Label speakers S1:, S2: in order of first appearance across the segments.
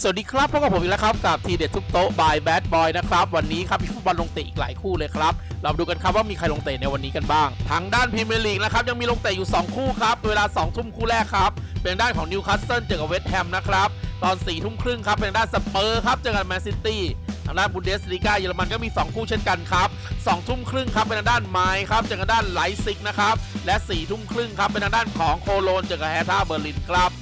S1: สวัสดีครับพบกับผมอีกแล้วครับกับทีเด็ดทุกโต๊ะบายแบดบอยนะครับวันนี้ครับมีฟุตบอลลงเตะอีกหลายคู่เลยครับ เราดูกันครับว่ามีใครลงเตะในวันนี้กันบ้าง ทางด้านพรีเมียร์ลีกนะครับยังมีลงเตะอยู่ 2 คู่ครับ เวลา 2 ทุ่มคู่แรกครับ เป็นด้านของนิวคาสเซิลเจอกับเวสต์แฮมนะครับตอน4ทุ่มครึ่งครับเป็นด้านสเปอร์ครับเจอกับแมนซิตี้ทางด้านบุนเดสลีกาเยอรมันก็มี 2 คู่เช่นกันครับ2ทุ่มครึ่งครับเป็นทางด้านไมค์ครับเจอกับด้านไลซิกนะครับและ4ทุ่มครึ่งครับเป็นทางด้านของโคโลนเจอกับแฮท่าเบอร์ลินครับ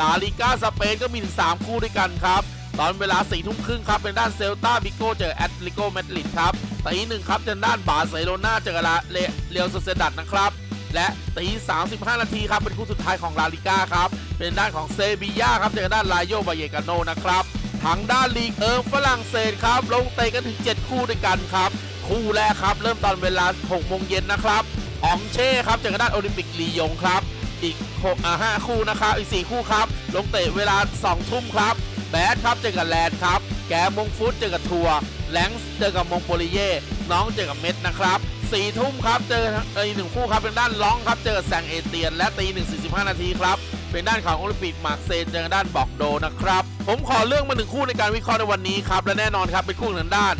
S1: ลาลิก้าสเปนก็มีถึง 3 คู่ด้วยกันครับ ตอนเวลา4ทุ่มครึ่งครับ เป็นด้านเซลตาบิโกเจอแอตเลติโกเมดริดครับตีหนึ่งครับเป็นด้านบาร์เซโลนาเจอลาเรียวโซเซดัดนะครับ และตี35 นาทีครับ เป็นคู่สุดท้ายของลาลิก้าครับ เป็นด้านของเซบีย่าครับเจอกับด้านลาโยบาเยกาโนนะครับทางด้านลีกเอิร์ฝรั่งเศสครับ ลงเตะกันถึง 7 คู่ด้วยกันครับ คู่แรกครับ เริ่มตอนเวลา6โมงเย็นนะครับอองเช่ครับเจอกับด้านโอลิมปิกลียงครับ อีก6อ่า5คู่นะครับอีก 4 คู่ครับ ลงเตะเวลา 2 ทุ่มครับแบดครับเจอกับแลนด์ครับ แกมงฟุตเจอกับทัวร์แลงส์เจอกับมงโปลิเย่น้องเจอกับเม็ดนะครับสี่ทุ่มครับเจออีกหนึ่งคู่ครับเป็นด้านล้องครับเจอกับแซงเอเตียน และตีหนึ่งสี่สิบห้านาทีครับเป็นด้านของโอลิมปิกมาร์เซย์เจอกับด้านบอกโดนะครับ ผมขอเลือกมาหนึ่งคู่ในการวิเคราะห์ในวันนี้ครับและแน่นอนครับเป็นคู่ทางด้าน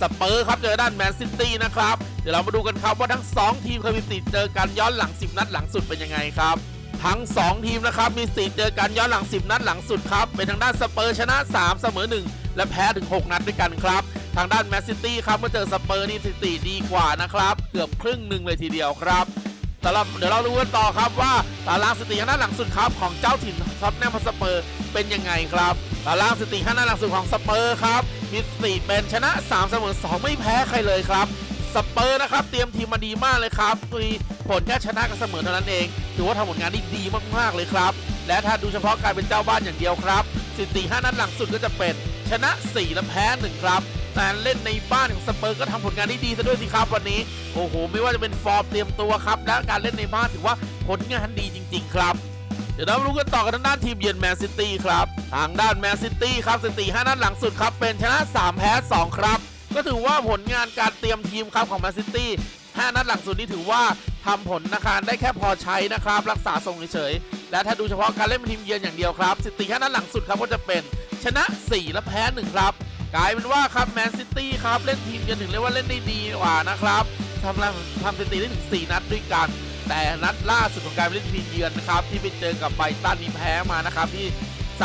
S1: สเปอร์ครับเจอด้านแมนซิตี้นะครับ เดี๋ยวเรามาดูกันครับว่าทั้ง 2 ทีมเคยมีสถิติเจอกันย้อนหลัง 10 นัดหลังสุดเป็นยังไงครับทั้ง 2 ทีมนะครับมีสถิติเจอกันย้อนหลัง 10 นัดหลังสุดครับเป็นทางด้านสเปอร์ชนะ 3 เสมอ 1 และแพ้ถึง 6 นัดด้วยกันครับ ทางด้านแมนซิตี้ครับเมื่อเจอสเปอร์นี่สถิติดีกว่านะครับ เกือบครึ่งหนึ่งเลยทีเดียวครับแต่เราเดี๋ยวเราดูกันต่อครับว่าตารางสถิติข้างหน้าหลังสุดครับของเจ้าถิ่นท็อตแนมสเปอร์เป็นยังไงครับตารางสถิติข้างหน้าหลังสุดของสเปอร์ครับ มีสถิติเป็นชนะ3เสมอ2ไม่แพ้ใครเลยครับสเปอร์นะครับเตรียมทีมมาดีมากเลยครับมีผลแค่ชนะกับเสมอเท่านั้นเองถือว่าทำผลงานได้ดีมากๆเลยครับ และถ้าดูเฉพาะการเป็นเจ้าบ้านอย่างเดียวครับสถิติ5นัดหลังสุดก็จะเป็นชนะ 4 และแพ้ 1 ครับแต่เล่นในบ้านของสเปอร์ก็ทำผลงานได้ดีซะด้วยสิครับวันนี้ โอ้โห ไม่ว่าจะเป็นฟอร์มเตรียมตัวครับ และการเล่นในบ้านถือว่าผลงานดีจริง ๆ ครับ เดี๋ยวเรารู้กันต่อกันทางด้านทีมเยือนแมนซิตี้ครับ ทางด้านแมนซิตี้ครับสถิติ5นัดหลังสุดครับ เป็นชนะ 3 แพ้ 2 ครับ ก็ถือว่าผลงานการเตรียมทีมครับของแมนซิตี้5นัดหลังสุดนี่ถือว่าทำผลนะคะได้แค่พอใช้นะครับ รักษาทรงเฉยๆและถ้าดูเฉพาะการเล่นเป็นทีมเยือนอย่างเดียวครับสถิติ5นัดหลังสุดครับก็จะเป็นชนะ 4 และแพ้ 1 ครับ กลายเป็นว่าครับแมนซิตี้ครับเล่นทีมกันถึงเรียกว่าเล่นได้ดีกว่านะครับทำทำสถิติได้ถึง4นัดด้วยกัน แต่นัดล่าสุดของการเล่นทีมเยือนนะครับที่ไปเจอกับไบตันมีแพ้มานะครับที่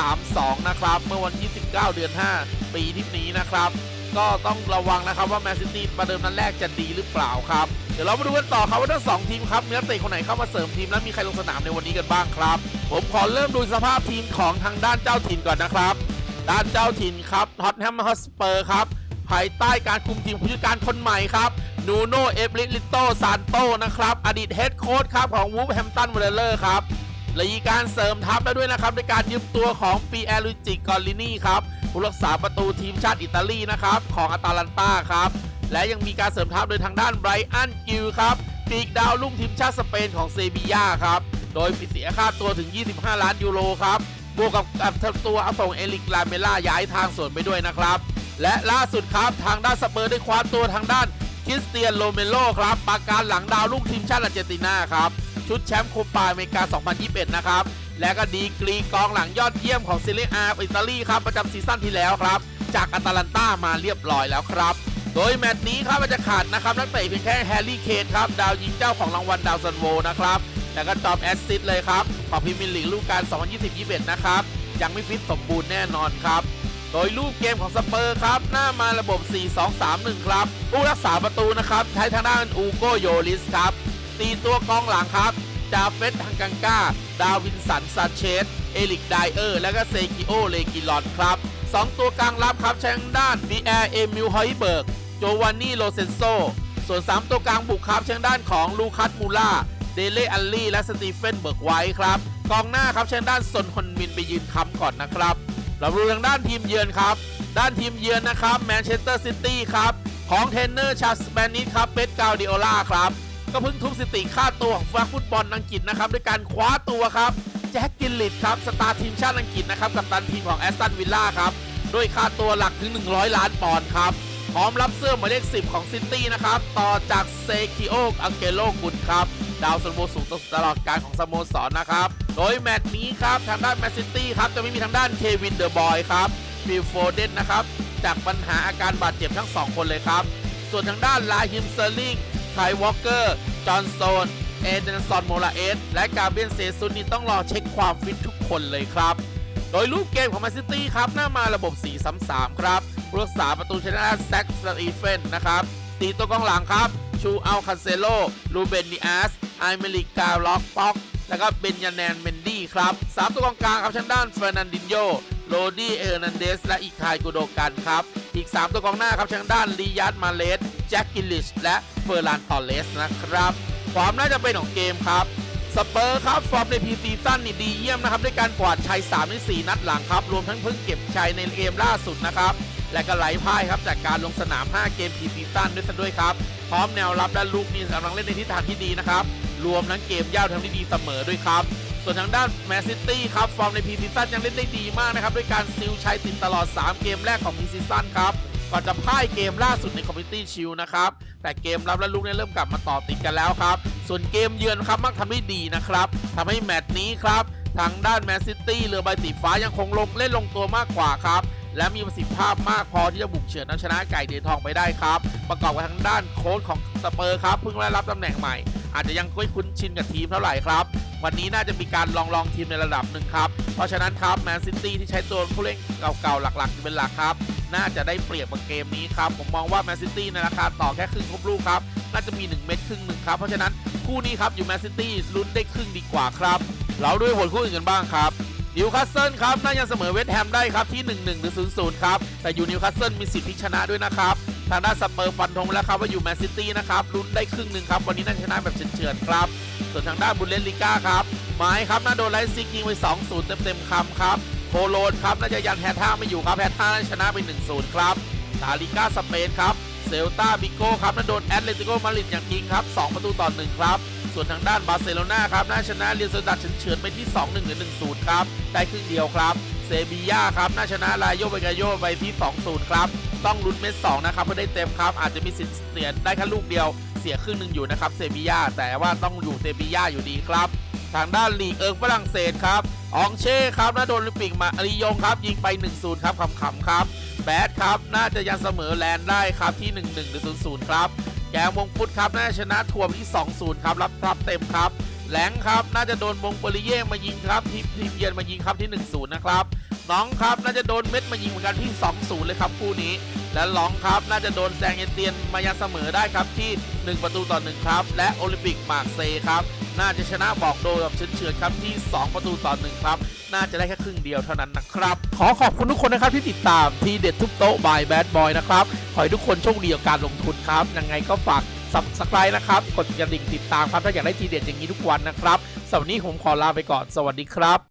S1: 3-2 นะครับ เมื่อวันที่ 19 เดือน 5 ปีที่นี้นะครับ ก็ต้องระวังนะครับว่าแมนซิตี้ประเดิมนัดแรกจะดีหรือเปล่าครับ เดี๋ยวเรามาดูกันต่อครับว่าทั้งสองทีมครับมีนักเตะคนไหนเข้ามาเสริมทีมและมีใครลงสนามในวันนี้กันบ้างครับ ผมขอเริ่มดูสภาพทีมของทางด้านเจ้าถิ่นก่อนนะครับ ด้านเจ้าถิ่นครับท็อตแฮมฮอสเปอร์ครับ ภายใต้การคุมทีมผู้จัดการคนใหม่ครับนูโนเอฟลิลิโตซานโตนะครับ อดีตเฮดโค้ชครับของวูฟแฮมตันเวลเลอร์ครับและมีการเสริมทัพแล้วด้วยนะครับในการยืมตัวของปีแอลูจิกอลินีครับผู้รักษาประตูทีมชาติอิตาลีนะครับของอาตาลันตาครับ และยังมีการเสริมทัพโดยทางด้านไบรอันกิลครับปีกดาวรุ่งทีมชาติสเปนของเซบีย่าครับ โดยเสียค่าตัวถึง 25 ล้านยูโรครับบวกกับกับตัวเอาส่งเอลิกลาเมล่าย้ายทางส่วนไปด้วยนะครับ และล่าสุดครับทางด้านสเปอร์ได้คว้าตัวทางด้านคริสเตียนโรเมโลครับปาการหลังดาวลูกทีมชาติอาร์เจนตินาครับ ชุดแชมป์โคปาอเมริกา 2021 นะครับ และก็ดีกรีกองหลังยอดเยี่ยมของซิเลอาอิตาลีครับ ประจำซีซั่นที่แล้วครับ จากอาตาลันตามาเรียบร้อยแล้วครับ โดยแมตช์นี้ครับมันจะขาดนะครับนักเตะเพียงแค่แฮร์รี่เคนครับดาวยิงเจ้าของรางวัลดาวซันโวนะครับแล้วก็จอมแอสซิสเลยครับของพรีเมียร์ลีกฤดูกาล2020-21 นะครับยังไม่ฟิตสมบูรณ์แน่นอนครับ โดยรูปเกมของสเปอร์ครับ หน้ามาระบบ 4-2-3-1 ครับ ผู้รักษาประตูนะครับใช้ทางด้านอูโกโยลิสครับตีตัวกองหลังครับจาเฟสทังกังกาดาวินสันซานเชสเอลิกไดเออร์ และก็เซกิโอเลกิลอนครับสองตัวกลางรับครับใช้ทางด้านบีแอร์เอมิลฮอยเบิร์กโจวานนี่โลเซนโซส่วน 3 ตัวกลางบุกครับเชิงด้านของลูคัสมูล่าเดเลอัลลี่และสตีเฟนเบิร์กไวท์ครับกองหน้าครับเชิงด้านซนฮอนมินไปยืนค้ำก่อนนะครับ เราดูทางด้านทีมเยือนครับ ด้านทีมเยือนนะครับแมนเชสเตอร์ซิตี้ครับของเทนเนอร์ชาสแปนิสครับเปตกาวดิโอลาครับก็เพิ่งทุบสถิติค่าตัวของฟุตบอลอังกฤษนะครับด้วยการคว้าตัวครับแจ็คกิลลิตครับสตาร์ทีมชาติอังกฤษนะครับกับตันทีมของแอสตันวิลล่าครับด้วยค่าตัวหลักถึง 100 ล้านปอนด์ครับพร้อมรับเสื้อหมายเลข 10 ของซิตี้นะครับ ต่อจากเซคิโออังเกโลกุดครับ ดาวซันโวสูงตลอดการของสโมสรนะครับ โดยแมตช์นี้ครับทางด้านแมนซิตี้ครับจะไม่มีทางด้านเควินเดอะบอยครับฟิลโฟเดนนะครับจากปัญหาอาการบาดเจ็บทั้ง 2 คนเลยครับ ส่วนทางด้านลาฮิมเซอร์ลิงไคลวอลเกอร์ จอห์นโซน เอเดนซอนโมราเอส และกาเบรียนเซซุนนี่ต้องรอเช็คความฟิตทุกคนเลยครับ โดยรูปเกมของแมนซิตี้ครับหน้ามาระบบ 4-3-3 ครับรักษาประตูชนะแซคสตีเฟนนะครับตีตัวกองหลังครับ ชูอัลคันเซโล ลูเบนดิอาสไอเมลิกาล็อกป็อก แล้วก็เบนยานแนนเมนดี้ครับสามตัวกองกลางครับทางด้านเฟอร์นันดินโยโรดี้เออร์นันเดสและอีคายกูโดกันครับอีก 3 ตัวกองหน้าครับทางด้านลียัตมาเลสแจ็คกิลลิชและเฟอร์ลานตอเลสนะครับความน่าจะเป็นของเกมครับสเปอร์ครับฟอร์มในพีซีซั่นนี่ดีเยี่ยมนะครับด้วยการกวาดชัย3ใน4นัดหลังครับ รวมทั้งเพิ่งเก็บชัยในเกมล่าสุดนะครับ และก็ไหลพ่ายครับจากการลงสนาม 5 เกมพีซีซั่นด้วยซะด้วยครับ พร้อมแนวรับและลูกนี่กำลังเล่นในทิศทางที่ดีนะครับ รวมทั้งเกมย่าวทำได้ดีเสมอด้วยครับ ส่วนทางด้านแมนซิตี้ครับ ฟอร์มในพรีซีซั่นยังเล่นได้ดีมากนะครับ ด้วยการซิลชัยติดตลอด 3 เกมแรกของพรีซีซั่นครับก่อนจะพ่ายเกมล่าสุดในคอมมิตี้ชิลนะครับ แต่เกมรับและลูกเนี่ยเริ่มกลับมาต่อติดกันแล้วครับ ส่วนเกมเยือนครับมักทำได้ดีนะครับทำให้แมตช์นี้ครับทางด้านแมนซิตี้เรือใบสีฟ้ายังคงลงเล่นลงตัวมากกว่าครับ และมีประสิทธิภาพมากพอที่จะบุกเฉือนเอาชนะไก่เดือนทองไปได้ครับ ประกอบกับทางด้านโค้ชของสเปอร์ครับเพิ่งได้รับตำแหน่งใหม่ อาจจะยังไม่คุ้นชินกับทีมเท่าไหร่ครับ วันนี้น่าจะมีการลองลองทีมในระดับหนึ่งครับ เพราะฉะนั้นครับแมนซิตี้ที่ใช้ตัวผู้เล่นเก่าๆหลักๆเป็นหลักครับ น่าจะได้เปรียบกับเกมนี้ครับ ผมมองว่าแมนซิตี้ในราคาต่อแค่ครึ่งครบลูกครับ น่าจะมี 1 เม็ดครึ่งหนึ่งครับ เพราะฉะนั้นคู่นี้ครับอยู่แมนซิตี้ลุ้นได้ครึ่งดีกว่าครับ เราด้วยผลคู่อื่นกันบ้างครับนิวคาสเซิลครับน่าจะเสมอเวสต์แฮมได้ครับที่ 1-1หรือ0-0 ครับ แต่อยู่นิวคาสเซิลมีสิทธิ์พลิกชนะด้วยนะครับ ทางด้านสเปอร์ฟันธงแล้วครับว่าอยู่แมนซิตี้นะครับลุ้นได้ครึ่งหนึ่งครับ วันนี้น่าชนะแบบเฉือนๆครับ ส่วนทางด้านบุนเลสลิก้าครับไม้ครับน่าโดนไลซิกยิงไป2-0เต็มๆคำครับโคโลนครับน่าจะยันแพท่าไม่อยู่ครับแพท่าน่าชนะไป1-0ครับลาลิก้าสเปนครับเซลตาบิโก้ครับน่าโดนแอตเลติโกมาดริดอย่างยิงครับ2ประตูต่อ1ครับส่วนทางด้านบาร์เซโลนาครับน่าชนะเรียลโซดัดเฉือนๆไปที่ 2-1หรือ1-0ครับได้ครึ่งเดียวครับเซบีย่าครับน่าชนะลายโยเบกาโยไปที่ 2-0 ครับ ต้องลุ้นเม็ด2นะครับเพื่อได้เต็มครับ อาจจะมีสิทธิ์เสียได้แค่ลูกเดียวเสียครึ่งหนึ่งอยู่นะครับเซบีย่าแต่ว่าต้องอยู่เซบีย่าอยู่ดีครับ ทางด้านลีกเอิร์กฝรั่งเศสครับอองเช่ครับน่าโดนลิปิกมาอาริยงครับ ยิงไป 1-0 ครับขำๆครับแบดครับ น่าจะยังเสมอแลนด์ได้ครับที่ 1-1 หรือ 0-0 ครับ แกงวงฟุตครับ น่าชนะทวมที่ 2-0 ครับ รับรับเต็มครับ แหลงครับน่าจะโดนวงเบริเย่มายิงครับทีมทีมเยือนมายิงครับที่ 1-0 นะครับน้องครับน่าจะโดนเม็ดมายิงเหมือนกันที่ 2-0 เลยครับคู่นี้ และลองครับน่าจะโดนแซงเอเตียนมายังเสมอได้ครับที่ 1 ประตูต่อ 1 ครับ และโอลิมปิกมาร์เซย์ครับน่าจะชนะบอกโดแบบเฉือนๆครับที่ 2 ประตูต่อ 1 ครับ น่าจะได้แค่ครึ่งเดียวเท่านั้นนะครับ ขอขอบคุณทุกคนนะครับที่ติดตามทีเด็ดทุกโต๊ะบายแบดบอยนะครับขอให้ทุกคนโชคดีกับการลงทุนครับยังไงก็ฝาก สับสไครต์นะครับ กดกระดิ่งติดตามครับ ถ้าอยากได้ทีเด็ดอย่างนี้ทุกวันนะครับสำหรับวันนี้ผมขอลาไปก่อน สวัสดีครับ